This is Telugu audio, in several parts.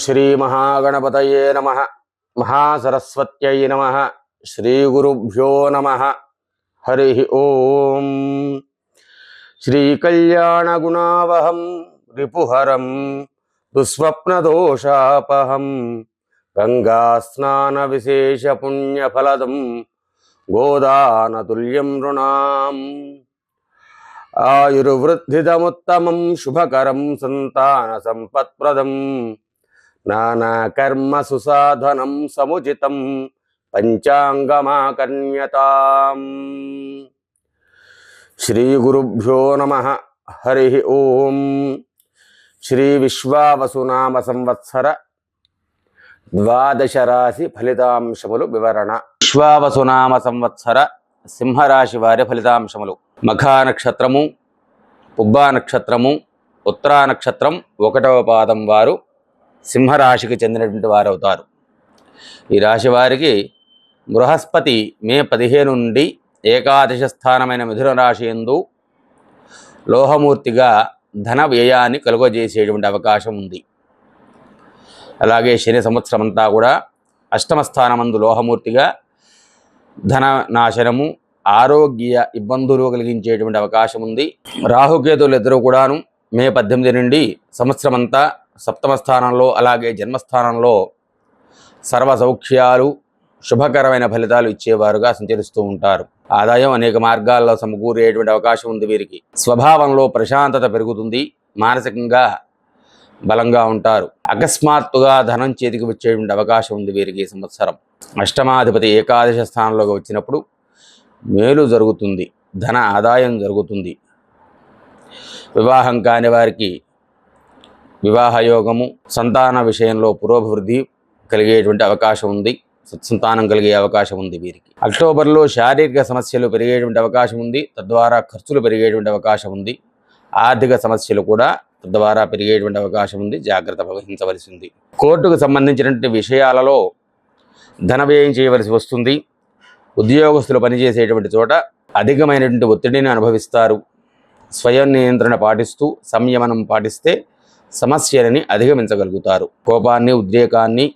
శ్రీమహాగణపతయే నమ మహాసరస్వత్యై నమ శ్రీగురుభ్యో నమ హరి ఓం శ్రీకళ్యాణగుణావహం రిపుహరం దుస్వప్నదోషాపహం గంగాస్నానవిశేషపుణ్యఫలదం గోదానతుల్యం నృణాం ఆయుర్వృద్ధిదముత్తమం శుభకరం సంతాన సంపత్ప్రదం నానాకర్మ సుసాధనం సముచితం పంచాంగమాకన్యతాం శ్రీ గురుభ్యో నమ హరి ఓం. శ్రీ విశ్వావసునామ సంవత్సర ద్వాదశ రాశి ఫలితాంశములు వివరణ. విశ్వావసునామ సంవత్సర సింహరాశి వారి ఫలితాంశములు. మఖా నక్షత్రము పుబ్బా నక్షత్రము ఉత్తరా నక్షత్రం ఒకటవ పాదం వారు సింహరాశికి చెందినటువంటి వారు అవుతారు. ఈ రాశి వారికి బృహస్పతి మే పదిహేను నుండి ఏకాదశ స్థానమైన మిథున రాశి ఎందు లోహమూర్తిగా ధన వ్యయాన్ని కలుగజేసేటువంటి అవకాశం ఉంది. అలాగే శని సంవత్సరం అంతా కూడా అష్టమ స్థానమందు లోహమూర్తిగా ధన నాశనము ఆరోగ్య ఇబ్బందులు కలిగించేటువంటి అవకాశం ఉంది. రాహుకేతులు ఇద్దరు కూడాను మే పద్దెనిమిది నుండి సంవత్సరమంతా సప్తమ స్థానంలో అలాగే జన్మస్థానంలో సర్వ సౌఖ్యాలు శుభకరమైన ఫలితాలు ఇచ్చేవారుగా సంచరిస్తూ ఉంటారు. ఆదాయం అనేక మార్గాల్లో సమకూరేటువంటి అవకాశం ఉంది వీరికి. స్వభావంలో ప్రశాంతత పెరుగుతుంది మానసికంగా బలంగా ఉంటారు. అకస్మాత్తుగా ధనం చేతికి వచ్చేటువంటి అవకాశం ఉంది వీరికి సంవత్సరం. అష్టమాధిపతి ఏకాదశ స్థానంలోకి వచ్చినప్పుడు మేలు జరుగుతుంది ధన ఆదాయం జరుగుతుంది. వివాహం కాని వారికి వివాహయోగము సంతాన విషయంలో పురోభివృద్ధి కలిగేటువంటి అవకాశం ఉంది. సత్సంతానం కలిగే అవకాశం ఉంది వీరికి. అక్టోబర్లో శారీరక సమస్యలు పెరిగేటువంటి అవకాశం ఉంది. తద్వారా ఖర్చులు పెరిగేటువంటి అవకాశం ఉంది. ఆర్థిక సమస్యలు కూడా తద్వారా పెరిగేటువంటి అవకాశం ఉంది. జాగ్రత్త వహించవలసింది. కోర్టుకు సంబంధించినటువంటి విషయాలలో ధన వ్యయం చేయవలసి వస్తుంది. ఉద్యోగస్తులు పనిచేసేటువంటి చోట అధికమైనటువంటి ఒత్తిడిని అనుభవిస్తారు. స్వయం నియంత్రణ పాటిస్తూ సంయమనం పాటిస్తే సమస్యలని అధిగమించగలుగుతారు. కోపాన్ని ఉద్రేకాన్ని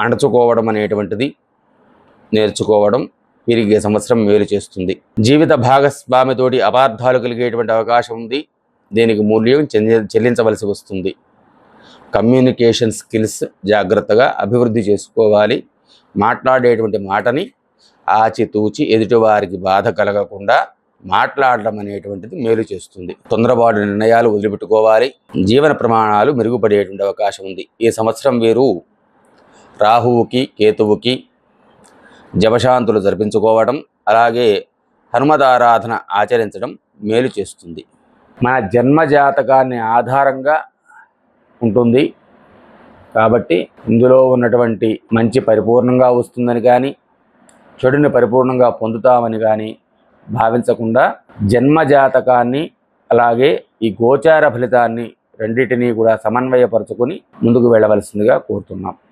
అణచుకోవడం అనేటువంటిది నేర్చుకోవడం వీరికి సంవత్సరం మేలు చేస్తుంది. జీవిత భాగస్వామితోటి అపార్థాలు కలిగేటువంటి అవకాశం ఉంది. దీనికి మూల్యం చెల్లించవలసి వస్తుంది. కమ్యూనికేషన్ స్కిల్స్ జాగ్రత్తగా అభివృద్ధి చేసుకోవాలి. మాట్లాడేటువంటి మాటని ఆచితూచి ఎదుటివారికి బాధ కలగకుండా మాట్లాడడం అనేటువంటిది మేలు చేస్తుంది. తొందరపాటు నిర్ణయాలు వదిలిపెట్టుకోవాలి. జీవన ప్రమాణాలు మెరుగుపడేటువంటి అవకాశం ఉంది. ఈ సంవత్సరం వీరు రాహువుకి కేతువుకి జపశాంతులు జరిపించుకోవడం అలాగే హనుమదారాధన ఆచరించడం మేలు చేస్తుంది. మన జన్మ జాతకాన్ని ఆధారంగా ఉంటుంది. కాబట్టి ఇందులో ఉన్నటువంటి మంచి పరిపూర్ణంగా వస్తుందని కానీ చెడుని పరిపూర్ణంగా పొందుతామని కానీ భావించకుండా జన్మ జాతకాన్ని అలాగే ఈ గోచార ఫలితాన్ని రెండింటినీ కూడా సమన్వయపరుచుకొని ముందుకు వెళ్ళవలసిందిగా కోరుతున్నాం.